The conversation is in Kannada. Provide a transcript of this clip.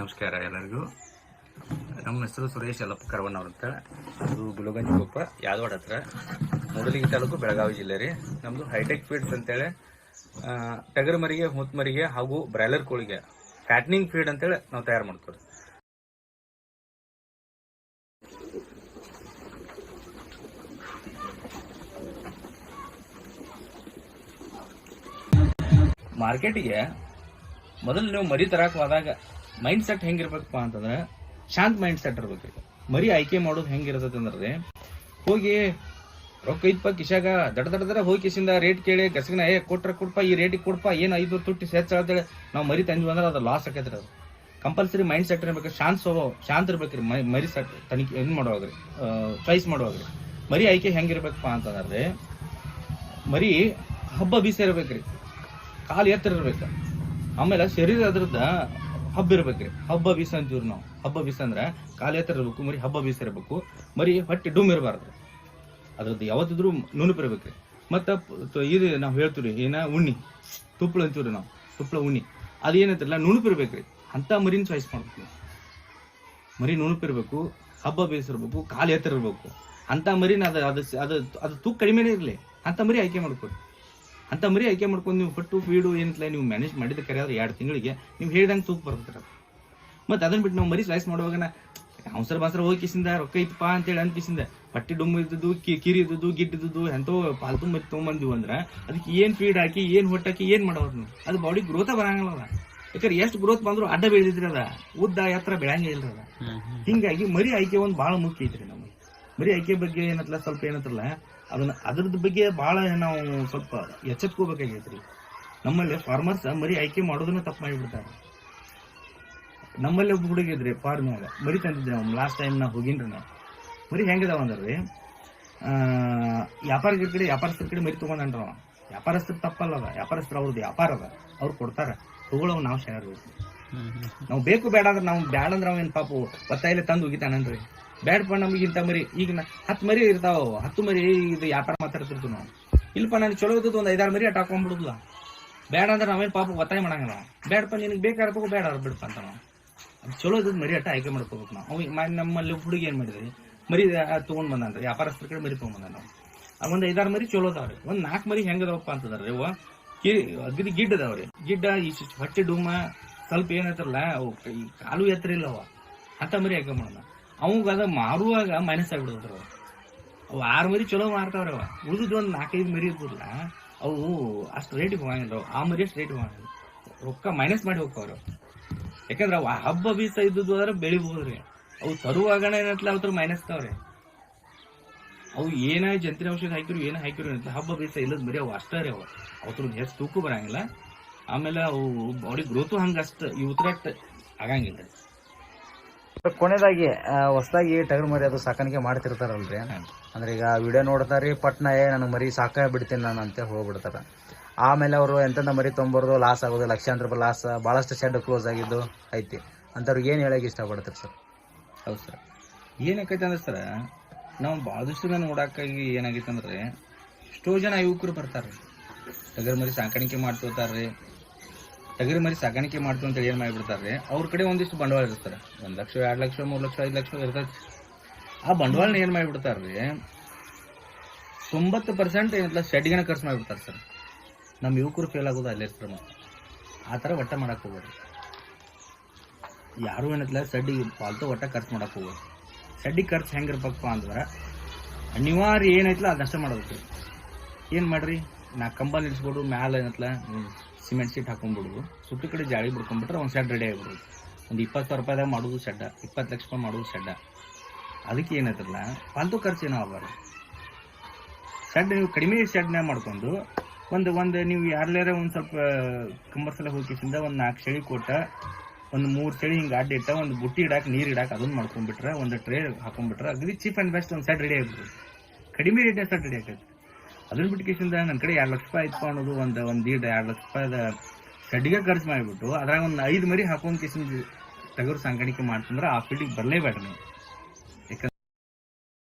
ನಮಸ್ಕಾರ ಎಲ್ಲರಿಗೂ. ನಮ್ಮ ಹೆಸರು ಸುರೇಶ್ ಯಲ್ಲಪ್ಪ ಕರವಣ್ಣ ಅವ್ರ ಅಂತ. ಅದು ಗುಲಗಂಜಿ ಕೊಪ್ಪ, ಯಾದವಾಡ ಹತ್ರ. ಮೊದಲಿಗೆ ತಾಲೂಕು ಬೆಳಗಾವಿ ಜಿಲ್ಲೆ ರೀ. ನಮ್ಮದು ಹೈಟೆಕ್ ಫೀಡ್ಸ್ ಅಂತೇಳಿ ಟಗರು ಮರಿಗೆ ಹೂತ್ ಮರಿಗೆ ಹಾಗೂ ಬ್ರಾಯ್ಲರ್ ಕೋಳಿಗೆ ಫ್ಯಾಟ್ನಿಂಗ್ ಫೀಡ್ ಅಂತೇಳಿ ನಾವು ತಯಾರು ಮಾಡ್ತೀವಿ ಮಾರ್ಕೆಟಿಗೆ ಮೊದಲು ನೀವು ಮರಿ ತರಕ್ಕೆ ಹೋದಾಗ ಮೈಂಡ್ ಸೆಟ್ ಹೆಂಗಿರ್ಬೇಕಪ್ಪ ಅಂತಂದ್ರೆ ಶಾಂತ ಮೈಂಡ್ ಸೆಟ್ ಇರ್ಬೇಕ್ರಿ ಮರಿ ಆಯ್ಕೆ ಮಾಡೋದು ಹೆಂಗಿರ್ತೈತೆ ಅಂದ್ರೆ ಹೋಗಿ ರೊಕ್ಕ ಇದ್ಪ ಕಿಶಾಗ ದಡ ದಡದ್ರ ದಡ ಹೋಗಿ ಕಿಸಿಂದ ರೇಟ್ ಕೇಳಿ ಕಸಗಿನ ಏ, ಕೊಟ್ರ ಕೊಡ್ಪ, ಈ ರೇಟಿಗೆ ಕೊಡ್ಪ, ಏನು ಐದು ತುಟ್ಟಿ ಹೆಚ್ಚು ಅಂತೇಳಿ ನಾವು ಮರಿ ತಂದ್ವಿ ಅಂದ್ರೆ ಅದು ಲಾಸ್ ಆಕೈತ್ರಿ ಅದು. ಕಂಪಲ್ಸರಿ ಮೈಂಡ್ ಸೆಟ್ ಇರ್ಬೇಕು, ಶಾಂತ ಸ್ವಭಾವ, ಶಾಂತ ಇರ್ಬೇಕ್ರಿ ಮೈ ಮರಿ ಸೆಟ್ ತನಿಖೆ ಏನು ಮಾಡುವಾಗ್ರಿ ಚಾಯ್ಸ್ ಮಾಡುವಾಗ್ರಿ. ಮರಿ ಆಯ್ಕೆ ಹೆಂಗಿರ್ಬೇಕಪ್ಪ ಅಂತಂದ್ರೆ, ಮರಿ ಹಬ್ಬ ಬೀಸ ಇರ್ಬೇಕ್ರಿ. ಕಾಲು ಎತ್ತರ ಇರ್ಬೇಕು. ಆಮೇಲೆ ಶರೀರ ಅದ್ರದ್ದು ಹಬ್ಬ ಇರ್ಬೇಕ್ರಿ. ಹಬ್ಬ ಬೀಸ ಅಂತೀವ್ರಿ ನಾವು. ಹಬ್ಬ ಬೀಸ ಅಂದ್ರೆ ಕಾಲ ಎತ್ತರ ಇರ್ಬೇಕು, ಮರಿ ಹಬ್ಬ ಬೀಸ ಇರ್ಬೇಕು ಮರಿ ಹೊಟ್ಟೆ ಡೂಮ್ ಇರಬಾರ್ದು. ಅದ್ರದ್ದು ಯಾವತ್ತಿದ್ರು ನುಣುಪ್ ಇರ್ಬೇಕ್ರಿ. ಮತ್ತು ಇದು ನಾವು ಹೇಳ್ತೀವಿ ಏನ ಉಣ್ಣಿ. ತುಪ್ಪಳ ಅಂತೀವ್ರಿ ನಾವು. ತುಪ್ಪಳ ಉಣ್ಣಿ. ಅದೇನಂತಿರಲ್ಲ ನುಣುಪ್ ಇರ್ಬೇಕ್ರಿ. ಅಂತ ಮರಿನ ಚಾಯ್ಸ್ ಮಾಡ್ಬೇಕು. ಮರಿ ನುಣುಪ್ ಇರ್ಬೇಕು, ಹಬ್ಬ ಬೇಯಿಸಿರ್ಬೇಕು ಕಾಲು ಇರ್ಬೇಕು. ಅಂತ ಮರಿನ ಅದು ಅದು ಅದು ಅದು ತೂಕ ಕಡಿಮೆನೇ ಇರಲಿ. ಅಂತ ಮರಿ ಆಯ್ಕೆ ಮಾಡ್ಕೊಡಿ ಅಂತ ಮರಿ ಆಯ್ಕೆ ಮಾಡ್ಕೊಂಡು ನೀವು ಹೊಟ್ಟು ಫೀಡು ಏನಿಲ್ಲ ನೀವು ಮ್ಯಾನೇಜ್ ಮಾಡಿದ ಕರೆ ಆದ್ರೆ ಎರಡು ತಿಂಗಳಿಗೆ ನೀವು ಹೇಳಿದಂಗೆ ತೂಕ ಬರ್ತದೆ ಮತ್ತೆ ಅದನ್ನ ಬಿಟ್ಟು ನಾವು ಮರಿ ಸ್ಲೈಸ್ ಮಾಡುವಾಗ ಅವಸರ ಬಾಸರ ಹೋಗಿ ಕಿಸಿಂದ ರೊಕ್ಕ ಇತ್ತಪ್ಪ ಅಂತೇಳಿ ಅನ್ಪಿಸಿಂದ ಪಟ್ಟಿ ಡುಮ್ಮು ಇದ್ದದ್ದು ಕಿ ಕಿರಿ ಇದ್ದದ್ದು ಗಿಡ್ಡಿದ್ದು ಎಂತೋ ಪಾಲ್ತು ಮತ್ತು ತೊಗೊಂಬಂದಿವು ಅಂದ್ರೆ ಅದಕ್ಕೆ ಏನು ಫೀಡ್ ಹಾಕಿ ಏನು ಹೊಟ್ಟಾಕಿ ಏನು ಮಾಡೋದು ನೀವು? ಅದು ಬಾಡಿ ಗ್ರೋತ ಬರಂಗಿಲ್ಲ ಅದ. ಯಾಕಂದ್ರೆ ಎಷ್ಟು ಗ್ರೋತ್ ಬಂದ್ರು ಅಡ್ಡ ಬೆಳೆದಿದ್ರಿ ಅದ. ಉದ್ದ ಎತ್ತರ ಬೆಳಂಗೇ ಇಲ್ರಿ ಅದ. ಹಿಂಗಾಗಿ ಮರಿ ಆಯ್ಕೆ ಒಂದು ಬಹಳ ಮುಖ್ಯ ಐತ್ರಿ ನಮಗೆ. ಮರಿ ಆಯ್ಕೆ ಬಗ್ಗೆ ಏನತ್ತಲ್ಲ ಸ್ವಲ್ಪ ಏನತ್ತಲ್ಲ ಅದನ್ನ ಅದ್ರದ್ದು ಬಗ್ಗೆ ಬಹಳ ನಾವು ಸ್ವಲ್ಪ ಎಚ್ಚೆತ್ಕೋಬೇಕಾಗೈತ್ರಿ. ನಮ್ಮಲ್ಲಿ ಫಾರ್ಮರ್ಸ್ ಮರಿ ಆಯ್ಕೆ ಮಾಡೋದನ್ನ ತಪ್ಪು ಮಾಡಿಬಿಡ್ತಾರೆ. ನಮ್ಮಲ್ಲಿ ಒಬ್ಬ ಹುಡುಗ ಇದ್ರಿ ಫಾರ್ಮ್ಯಾಗ ಮರಿ ತಂದಿದ್ರಿ ಅವ್ನು ಲಾಸ್ಟ್ ಟೈಮ್ ನಾ ಹೋಗಿನ್ರಿ ನಾವು ಮರಿ ಹೆಂಗದಾವ ಅಂದ್ರಿ ವ್ಯಾಪಾರಿಗಳ ಕಡೆ, ವ್ಯಾಪಾರಸ್ಥರ ಕಡೆ ಮರಿ ತೊಗೊಂಡ್ರ ವ್ಯಾಪಾರಸ್ಥರು ತಪ್ಪಲ್ಲ ಅದ ವ್ಯಾಪಾರಸ್ಥರು ಅವ್ರದ್ದು ವ್ಯಾಪಾರ ಅದ. ಅವ್ರು ಕೊಡ್ತಾರೆ. ತಗೊಳ್ಳೋ ನಾವು ಶೇರ್ ನಾವು ಬೇಕು ಬೇಡ ಅಂದ್ರೆ ನಾವು ಬೇಡ ಅಂದ್ರೆ ಅವೇನ್ ಪಾಪು? ಒತ್ತಾಯಿಲ್ಲ ತಂದು ಹೋಗಿತಾನನ್ರಿ ಬೇಡಪ್ಪ ನಮಗೆ ಇಂಥ ಮರಿ. ಈಗ ಹತ್ತು ಮರಿ ಇರ್ತಾವ ಅವು. ಹತ್ತು ಮರಿ ಇದು ವ್ಯಾಪಾರ ಮಾತಾಡ್ತಿರ್ತೀವಿ ನಾವು? ಇಲ್ಲಪ್ಪ ನಾನು ಚಲೋ ಇದ್ದದ್ದು ಒಂದು ಐದಾರು ಮರಿ ಅಟ್ ಹಾಕೊಂಡ್ಬಿಡುದಿಲ್ಲ ಬೇಡ ಅಂದ್ರೆ ನಾವೇನು ಪಾಪ? ಒತ್ತಾಯ ಮಾಡಂಗಿಲ್ಲ ಬೇಡಪ್ಪ ನಿನಗೆ ಬೇಕಾಗಿರ್ಬೇಕು ಬೇಡ ಬಿಡಪ್ಪ ಅಂತ ನಾವು. ಅದು ಚಲೋ ಇದ್ದದ್ದು ಮರಿ ಅಟ್ಟ ಆಯ್ಕೆ ಮಾಡ್ಕೋಬೇಕು ನಾವು. ಅವ್ ನಮ್ಮಲ್ಲಿ ಹುಡುಗಿ ಏನು ಮಾಡಿದ್ರಿ? ಮರಿ ತಗೊಂಡ್ ಬಂದಾನ್ರಿ. ವ್ಯಾಪಾರಸ್ಥರ ಕಡೆ ಮರಿ ತೊಗೊಂಡ್ ಬಂದ ನಾವು ಒಂದು ಐದಾರು ಮರಿ ಚಲೋ ಅದಾವ್ರಿ. ಒಂದು ನಾಲ್ಕು ಮರಿ ಹೆಂಗದವಪ್ಪ ಅಂತಂದ್ರಿ ಅವ ಕಿ ಅಗದಿ ಗಿಡ್ ಅದಾವ್ರಿ. ಗಿಡ್ಡ, ಈ ಹಟ್ಟಿ ಡುಮ್ಮ ಸ್ವಲ್ಪ ಏನೈತ್ರಲ್ಲ ಅವು ಈ ಕಾಲು ಎತ್ತರ ಇಲ್ಲ ಅವ ಅಂತ ಮರಿ ಯಾಕೆ ಮಾಡೋಣ ಅವಾಗ ಅದ ಮಾರುವಾಗ ಮೈನಸ್ ಆಗ್ಬಿಡೋದ್ರ ಅವ ಆರು ಮರಿ ಚಲೋ ಮಾರ್ತಾವ್ರೆ ಅವ ಉಳಿದು ಒಂದು ನಾಲ್ಕೈದು ಮರಿ ಇರ್ಬೋದಲ್ಲ, ಅವು ಅಷ್ಟು ರೇಟಿಗೆ ಹೋಗಂಗಿಲ್ಲ. ಆ ಮರಿ ಅಷ್ಟು ರೇಟ್ ಹೋಗಂಗಿಲ್ಲ. ರೊಕ್ಕ ಮೈನಸ್ ಮಾಡಿ ಹೋಗ್ತಾವ್ರು ಯಾಕಂದ್ರೆ ಅವು ಹಬ್ಬ ಬೀಸ ಇದ್ದದ್ದು ಆದ್ರೆ ಬೆಳಿಬಹುದ್ರಿ ಅವು ತರುವಾಗಣ ಏನತ್ಲ ಅವ್ರ ಮೈನಸ್ ತಾವ್ರಿ ಅವು ಏನೇ ಜಂತ್ರಿ ಔಷಧ ಹಾಕಿರು ಏನ ಹಾಕಿರು ಹಬ್ಬ ಬೀಸ ಇಲ್ಲದ ಮರಿ ಅವು ಅಷ್ಟೇ ರೀ ಅವು ಅವ್ರ ಹೆಚ್ಚು ತೂಕು ಬರಂಗಿಲ್ಲ. ಆಮೇಲೆ ಅವು ಬಾಡಿ ಗ್ರೋತು ಹಂಗ ಇವು ಇವ್ರಟ್ ಆಗಂಗಿಲ್ಲ. ಕೊನೆದಾಗಿ ಹೊಸದಾಗಿ ಟಗರ್ ಮರಿ ಅದು ಸಾಕಾಣಿಕೆ ಮಾಡ್ತಿರ್ತಾರಲ್ರಿ? ಅಂದ್ರೆ ಈಗ ವಿಡಿಯೋ ನೋಡ್ತಾರಿ ಪಟ್ನ ಏ ನನಗೆ ಮರಿ ಸಾಕ ಬಿಡ್ತೀನಿ ನಾನು ಅಂತ ಹೋಗ್ಬಿಡ್ತಾರ. ಆಮೇಲೆ ಅವರು ಎಂತಂದ ಮರಿ ತೊಂಬರ್ದು ಲಾಸ್ ಆಗೋದು ಲಕ್ಷಾಂತರ ರೂಪಾಯಿ ಲಾಸ್ ಭಾಳಷ್ಟು ಶೆಡ್ ಕ್ಲೋಸ್ ಆಗಿದ್ದು ಐತಿ. ಅಂಥವ್ರಿಗೆ ಏನು ಹೇಳಕ್ಕೆ ಇಷ್ಟಪಡ್ತಾರೆ ಸರ್? ಹೌದು ಸರ್. ಏನಾಕೈತೆ ಅಂದ್ರೆ ಸರ್ ನಾವು ಭಾಳಷ್ಟು ಜನ ನೋಡೋಕ್ಕಾಗಿ ಏನಾಗೈತೆ ಅಂದ್ರೆ ಎಷ್ಟೋ ಜನ ಯುವಕರು ಬರ್ತಾರೆ ಟಗರ್ ಮರಿ ಸಾಕಾಣಿಕೆ ಮಾಡ್ತಿರ್ತಾರ್ರಿ. ಟಗರ್ ಮರಿ ಸಾಗಾಣಿಕೆ ಮಾಡ್ತು ಅಂತ ಏನು ಮಾಡಿಬಿಡ್ತಾರೆ ಅವ್ರ ಕಡೆ ಒಂದಿಷ್ಟು ಬಂಡವಾಳ ಇರ್ತಾರೆ ಒಂದು ಲಕ್ಷ, ಎರಡು ಲಕ್ಷ, ಮೂರು ಲಕ್ಷ, ಐದು ಲಕ್ಷ ಇರ್ತದೆ ಆ ಬಂಡವಾಳನ ಏನು ಮಾಡಿಬಿಡ್ತಾರೆ ರೀ ತೊಂಬತ್ತು ಪರ್ಸೆಂಟ್ ಏನಿಲ್ಲ ಶೆಡ್ಗಿನ ಖರ್ಚು ಮಾಡಿಬಿಡ್ತಾರೆ ಸರ್. ನಮ್ಮ ಯುವಕರು ಫೇಲ್ ಆಗೋದು ಅಲ್ಲೇ ಇರ್ತಾರೆ ಆ ಥರ ಒಟ್ಟ ಮಾಡೋಕೆ ಹೋಗೋದು ಯಾರು ಏನತ್ಲ ಸಡ್ಡಿಗೆ ಪಾಲ್ತು ಒಟ್ಟ ಖರ್ಚು ಮಾಡೋಕೆ ಹೋಗೋದು ಸಡ್ಡಿ ಖರ್ಚು ಹೆಂಗಿರ್ಬೇಕಪ್ಪ ಅಂದ್ರೆ, ಅನಿವಾರ್ಯ ಏನೈತಲ್ಲ ಅದಷ್ಟ ಮಾಡ್ಬೇಕು. ಏನು ಮಾಡಿರಿ? ನಾ ಕಂಬ ನಿಲ್ಲಿಸ್ಬೋದು ಮ್ಯಾಲ ಏನತ್ಲ ಸಿಮೆಂಟ್ ಶೀಟ್ ಹಾಕೊಂಡ್ಬಿಡುದು. ಸುಟ್ಟು ಕಡೆ ಜಾಳಿ ಬಿಡ್ಕೊಂಡ್ಬಿಟ್ರೆ ಒಂದು ಶೆಡ್ ರೆಡಿ ಆಗ್ಬಿಡುದು. ಒಂದು ಇಪ್ಪತ್ತು ಸಾವಿರ ರೂಪಾಯಿದಾಗ ಮಾಡೋದು ಶೆಡ್ಡ ಇಪ್ಪತ್ತು ಲಕ್ಷ ರೂಪಾಯಿ ಮಾಡೋದು ಶೆಡ್ಡ ಅದಕ್ಕೆ ಏನಾದ್ರಲ್ಲ ಫಾಲ್ತು ಖರ್ಚು ಏನೋ ಆಗಬಾರ್ದು ಶೆಡ್ ನೀವು ಕಡಿಮೆ ಶೆಡ್ನ ಮಾಡ್ಕೊಂಡು ಒಂದು ಒಂದು ನೀವು ಯಾರ್ಲಾರ ಒಂದು ಸ್ವಲ್ಪ ಕಂಬರ್ಸಲ ಹೋಗಿಸಿಂದ ಒಂದು ನಾಲ್ಕು ಚಳಿ ಕೊಟ್ಟ, ಒಂದು ಮೂರು ಚಳಿ ಹಿಂಗೆ ಅಡ್ಡ ಇಟ್ಟ, ಒಂದು ಬುಟ್ಟಿ ಇಡಾಕ, ನೀರು ಇಡಾಕ ಅದನ್ನು ಮಾಡ್ಕೊಂಡ್ಬಿಟ್ರೆ, ಒಂದು ಟ್ರೇ ಹಾಕೊಂಡ್ಬಿಟ್ರೆ ಅಗದಿ ಚೀಪ್ ಆ್ಯಂಡ್ ಬೆಸ್ಟ್ ಒಂದು ಸೆಟ್ ರೆಡಿ ಆಗ್ಬಿಡ್ತದೆ. ಕಡಿಮೆ ರೇಟ್ನ ಸೆಟ್ ರೆಡಿ ಆಗ್ತೈತೆ ಅದನ್ನ ಬಿಟ್ಟು ಕೇಸಿಂದ ನನ್ನ ಕಡೆ ಎರಡು ಲಕ್ಷ ರೂಪಾಯಿ ಇತ್ತು ಅನ್ನೋದು ಒಂದು ಒಂದು ದೀಡ್, ಎರಡು ಲಕ್ಷ ರೂಪಾಯಿದ ಕಡ್ಡಿಗೆ ಖರ್ಚು ಮಾಡಿಬಿಟ್ಟು ಅದ್ರಾಗ ಒಂದು ಐದು ಮರಿ ಹಾಕೊಂಡ್ ಕೇಸಿಂದ ಟಗರು ಸಾಕಾಣಿಕೆ ಮಾಡ್ತಂದ್ರೆ ಆ ಫೀಲ್ಡಿಗೆ ಬರಲೇಬೇಡ್ರಿ ನೀವು.